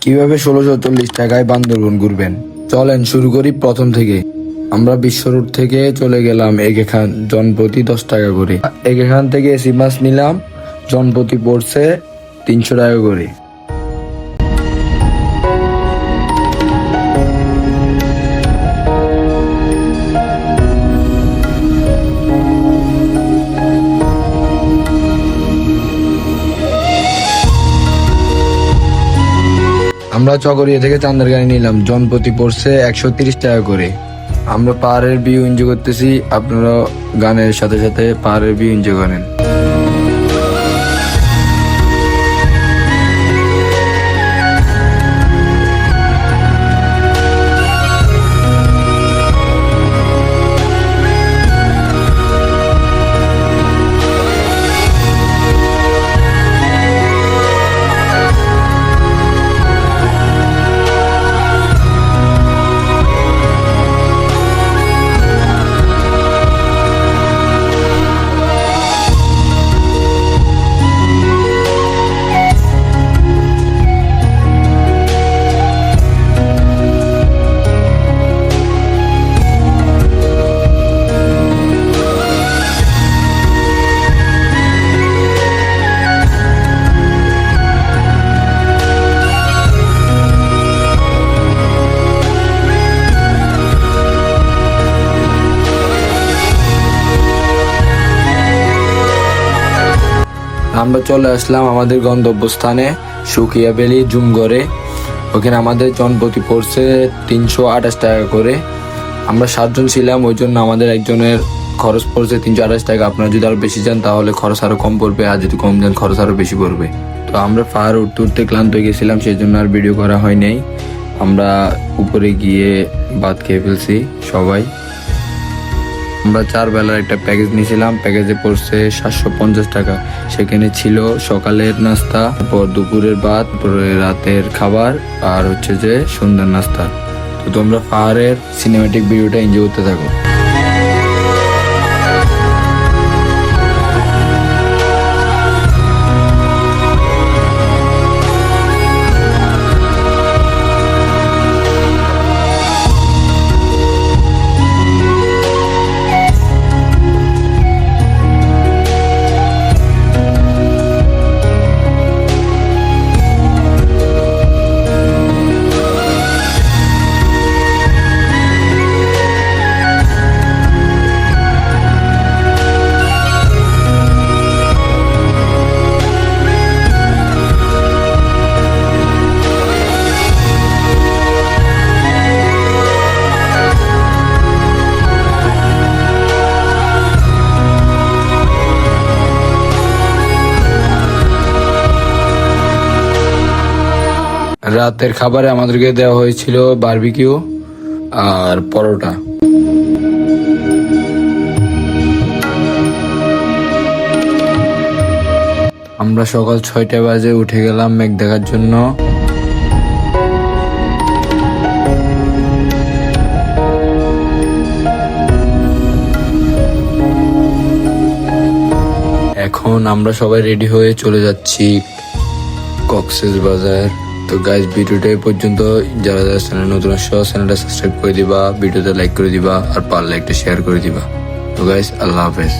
কীভাবে ষোলোশো চল্লিশ টাকায় বান্দরবন ঘুরবেন? চলেন শুরু করি প্রথম থেকে। আমরা বিশ্ব রোড থেকে চলে গেলাম এগেখান জনপ্রতি দশ টাকা করে। এগেখান থেকে এসি মাছ নিলাম, জনপ্রতি পড়ছে তিনশো টাকা করে। আমরা চকরিয়া থেকে চান্দার গাড়ি নিলাম। জনপ্রতি পড়ছে একশো তিরিশ টাকা করে। আমরা পাহাড়ের ভিউ এনজয় করতেছি। আপনারা গানের সাথে সাথে পাহাড়ের ভিউ এনজয় করেন। আমরা চলে আসলাম আমাদের গন্তব্যস্থানে সুকিয়া বেলি জুমগড়ে ওখানে আমাদের জনপ্রতি পড়ছে তিনশো আঠাশ টাকা করে। আমরা সাতজন ছিলাম, ওই জন্য আমাদের একজনের খরচ পড়ছে তিনশো আঠাশ টাকা। আপনারা যদি আরও বেশি যান, তাহলে খরচ আরও কম পড়বে, আর যদি কম যান, খরচ আরও বেশি পড়বে। তো আমরা পাহাড় উঠতে উঠতে ক্লান্ত হয়ে গেছিলাম সেই জন্য আর ভিডিও করা হয় নাই। আমরা উপরে গিয়ে ভাত খেয়ে ফেলছি, সবাই। আমরা চার বেলার একটা প্যাকেজ নিয়েছিলাম। প্যাকেজে পড়ছে সাতশো পঞ্চাশ টাকা। সেখানে ছিল সকালের নাস্তা, তারপর দুপুরের ভাত রাতের খাবার, আর হচ্ছে যে সন্ধ্যার নাস্তা। তো তোমরা পাহাড়ের সিনেমেটিক ভিডিওটা এনজয় করতে থাকো। রাতের খাবারে আমাদেরকে দেওয়া হয়েছিল বারবিকিউ আর পরোটা। আমরা সকাল ছয়টা বাজে উঠে গেলাম মেঘ দেখার জন্য। এখন আমরা সবাই রেডি হয়ে চলে যাচ্ছি কক্সেস বাজার। তো গাইজ ভিডিওটা পর্যন্ত। যারা যারা চ্যানেল নতুন আসছো চ্যানেলটা সাবস্ক্রাইব করে দিবা, ভিডিওতে লাইক করে দিবা, আর পারলে একটা শেয়ার করে দিবা। তো গাইজ আল্লাহ হাফেজ।